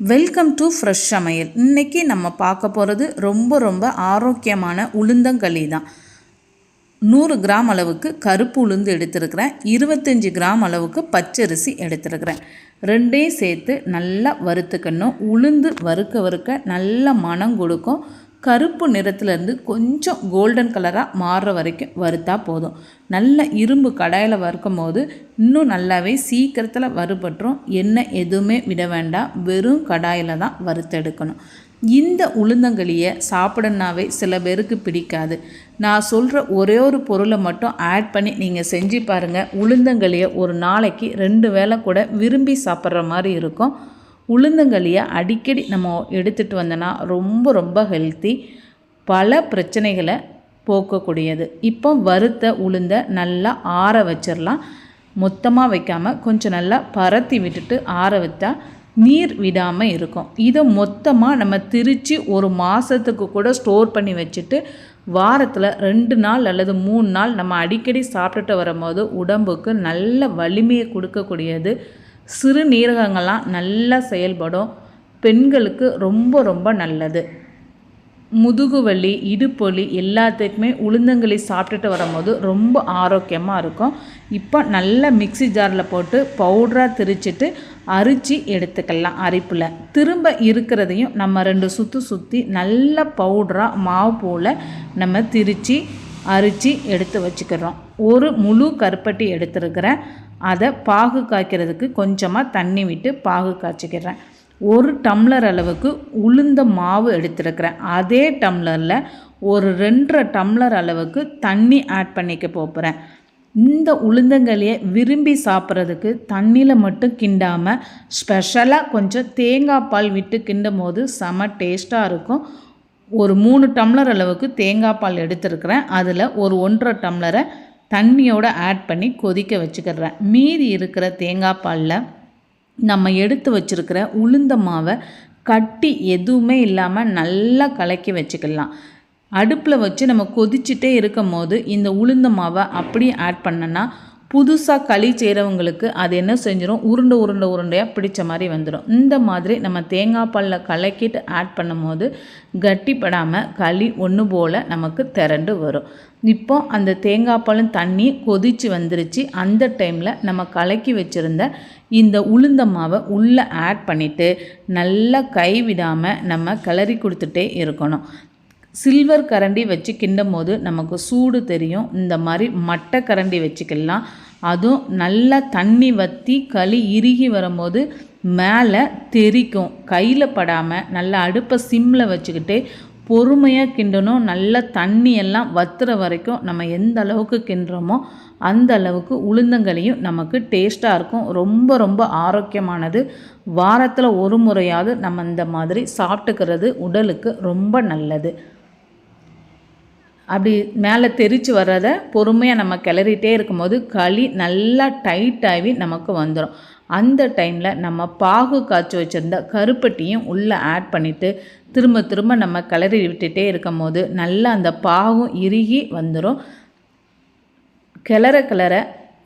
Welcome to fresh சமையல் இன்றைக்கி நம்ம பார்க்க போகிறது ரொம்ப ரொம்ப ஆரோக்கியமான உளுந்தங்களி தான். நூறு கிராம் அளவுக்கு கருப்பு உளுந்து எடுத்துருக்கிறேன். இருபத்தஞ்சி கிராம் அளவுக்கு பச்சரிசி எடுத்துருக்கிறேன். ரெண்டையும் சேர்த்து நல்லா வறுத்துக்கணும். உளுந்து வறுக்க வறுக்க நல்ல மனம் கொடுக்கும். கருப்பு நிறத்துலேருந்து கொஞ்சம் கோல்டன் கலராக மாறுற வரைக்கும் வறுத்தா போதும். நல்ல இரும்பு கடாயில் வறுக்கும் போது இன்னும் நல்லாவே சீக்கிரத்தில் வறுபட்டுரும். எண்ணெய் எதுவுமே விட வேண்டாம். வெறும் கடாயில் தான் வறுத்தெடுக்கணும். இந்த உளுந்தங்களியை சாப்பிடனாவே சில பேருக்கு பிடிக்காது. நான் சொல்கிற ஒரே ஒரு பொருளை மட்டும் ஆட் பண்ணி நீங்கள் செஞ்சு பாருங்கள் உளுந்தங்களியை ஒரு நாளைக்கு ரெண்டு வேளை கூட விரும்பி சாப்பிட்ற மாதிரி இருக்கும். உளுந்தங்களியை அடிக்கடி நம்ம எடுத்துகிட்டு வந்தோன்னா ரொம்ப ரொம்ப ஹெல்த்தி பல பிரச்சனைகளை போக்கக்கூடியது. இப்போ வறுத்த உளுந்த நல்லா ஆற வச்சிடலாம். மொத்தமாக வைக்காமல் கொஞ்சம் நல்லா பரத்தி விட்டுட்டு ஆற வைத்தா நீர் விடாமல் இருக்கும். இதை மொத்தமாக நம்ம திரித்து ஒரு மாதத்துக்கு கூட ஸ்டோர் பண்ணி வச்சுட்டு வாரத்தில் ரெண்டு நாள் அல்லது மூணு நாள் நம்ம அடிக்கடி சாப்பிட்டுட்டு வரும்போது உடம்புக்கு நல்ல வலிமையை கொடுக்கக்கூடியது. சிறுநீரகங்கள்லாம் நல்லா செயல்படும். பெண்களுக்கு ரொம்ப ரொம்ப நல்லது. முதுகு வலி இடுப்பொலி எல்லாத்துக்குமே உளுந்தங்களி சாப்பிட்டுட்டு வரும்போது ரொம்ப ஆரோக்கியமாக இருக்கும். இப்போ நல்லா மிக்சி ஜாரில் போட்டு பவுடராக திரிச்சிட்டு அரிச்சு எடுத்துக்கலாம் அரிப்பில். திரும்ப இருக்கிறதையும் நம்ம ரெண்டு சுற்று சுற்றி நல்ல பவுடராக மாவு போல் நம்ம திரித்து அரிச்சு எடுத்து வச்சுக்கிறோம். ஒரு முழு கருப்பட்டி எடுத்துருக்கிறேன். அதை பாகு காய்க்கிறதுக்கு கொஞ்சமாக தண்ணி விட்டு பாகு காய்ச்சிக்கிறேன். ஒரு டம்ளர் அளவுக்கு உளுந்த மாவு எடுத்துருக்கிறேன். அதே டம்ளரில் ஒரு ரெண்டரை டம்ளர் அளவுக்கு தண்ணி ஆட் பண்ணிக்க போகிறேன் இந்த உளுந்தங்களியை விரும்பி சாப்பிட்றதுக்கு தண்ணியில் மட்டும் கிண்டாமல் ஸ்பெஷலாக கொஞ்சம் தேங்காய் பால் விட்டு கிண்டும் போது செம டேஸ்ட்டாக இருக்கும். ஒரு மூணு டம்ளர் அளவுக்கு தேங்காய் பால் எடுத்துருக்கிறேன். அதில் ஒரு ஒன்றரை டம்ளரை தண்ணியோடு ஆட் பண்ணி கொதிக்க வச்சுக்கிறேன். மீதி இருக்கிற தேங்காய் பாலில் நம்ம எடுத்து வச்சுருக்கிற உளுந்த மாவை கட்டி எதுவுமே இல்லாமல் நல்லா கலக்கி வச்சுக்கலாம். அடுப்பில் வச்சு நம்ம கொதிச்சுட்டே இருக்கும் போது இந்த உளுந்த மாவை அப்படியே ஆட் பண்ணனா புதுசாக களி செய்கிறவங்களுக்கு அது என்ன செஞ்சிடும் உருண்டை உருண்டை உருண்டையாக பிடிச்ச மாதிரி வந்துடும் இந்த மாதிரி நம்ம தேங்காய் பாலில் கலக்கிட்டு ஆட் பண்ணும்போது கட்டிப்படாமல் களி ஒன்று போல் நமக்கு திரண்டு வரும். இப்போ அந்த தேங்காய் பாலும் தண்ணி கொதித்து வந்துருச்சு. அந்த டைமில் நம்ம கலக்கி வச்சுருந்த இந்த உளுந்த மாவை உள்ளே ஆட் பண்ணிவிட்டு நல்லா கைவிடாமல் நம்ம கிளறி கொடுத்துட்டே இருக்கணும். சில்வர் கரண்டி வச்சு கிண்டும் போது நமக்கு சூடு தெரியும். இந்த மாதிரி மட்டை கரண்டி வச்சுக்கலாம். அதுவும் நல்லா தண்ணி வற்றி களி இறுகி வரும்போது மேலே தெரிக்கும். கையில் படாமல் நல்லா அடுப்பை சிம்மில் வச்சுக்கிட்டு பொறுமையாக கிண்டணும். நல்ல தண்ணியெல்லாம் வத்துற வரைக்கும் நம்ம எந்த அளவுக்கு கிண்டுறோமோ அந்த அளவுக்கு உளுந்தங்களையும் நமக்கு டேஸ்ட்டாக இருக்கும். ரொம்ப ரொம்ப ஆரோக்கியமானது. வாரத்தில் ஒரு முறையாவது நம்ம இந்த மாதிரி சாப்பிட்டுக்கிறது உடலுக்கு ரொம்ப நல்லது. அப்படி மேலே தெரித்து வர்றதை பொறுமையாக நம்ம கிளறிட்டே இருக்கும்போது களி நல்லா டைட்டாகி நமக்கு வந்துடும். அந்த டைமில் நம்ம பாகு காய்ச்சி வச்சுருந்த கருப்பட்டியும் உள்ளே ஆட் பண்ணிவிட்டு திரும்ப திரும்ப நம்ம கிளறி விட்டுட்டே இருக்கும் போது நல்லா அந்த பாகும் இறுகி வந்துடும். கிளற கிளற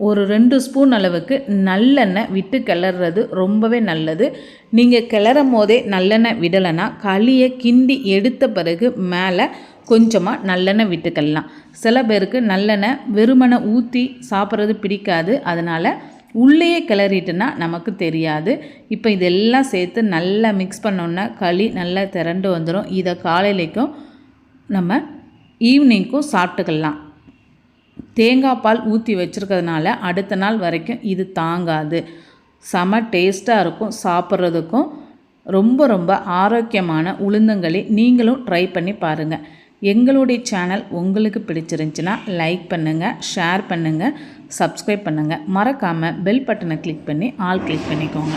ஒரு ரெண்டு ஸ்பூன் அளவுக்கு நல்லெண்ணெய் விட்டு கிளறது ரொம்பவே நல்லது. நீங்கள் கிளறும் போதே நல்லெண்ணெய் விடலைன்னா களியை கிண்டி எடுத்த பிறகு மேலே கொஞ்சமாக நல்லெண்ணெய் விட்டுக்கலாம். சில பேருக்கு நல்லெண்ணெய் வெறுமனை ஊற்றி சாப்பிட்றது பிடிக்காது. அதனால் உள்ளேயே கிளறிட்டுனா நமக்கு தெரியாது. இப்போ இதெல்லாம் சேர்த்து நல்லா மிக்ஸ் பண்ணோன்னா களி நல்லா திரண்டு வந்துடும் இதை காலையிலைக்கும் நம்ம ஈவினிங்க்கும் சாப்பிட்டுக்கலாம். தேங்காய் பால் ஊற்றி வச்சுருக்கிறதுனால அடுத்த நாள் வரைக்கும் இது தாங்காது. செம டேஸ்ட்டாக இருக்கும் சாப்பிட்றதுக்கும். ரொம்ப ரொம்ப ஆரோக்கியமான உளுந்தங்களி நீங்களும் ட்ரை பண்ணி பாருங்கள் எங்களுடைய சேனல் உங்களுக்கு பிடிச்சிருந்துச்சுன்னா லைக் பண்ணுங்கள் ஷேர் பண்ணுங்கள் சப்ஸ்கிரைப் பண்ணுங்கள் மறக்காமல் பெல் பட்டனை கிளிக் பண்ணி ஆல் கிளிக் பண்ணிக்கோங்க.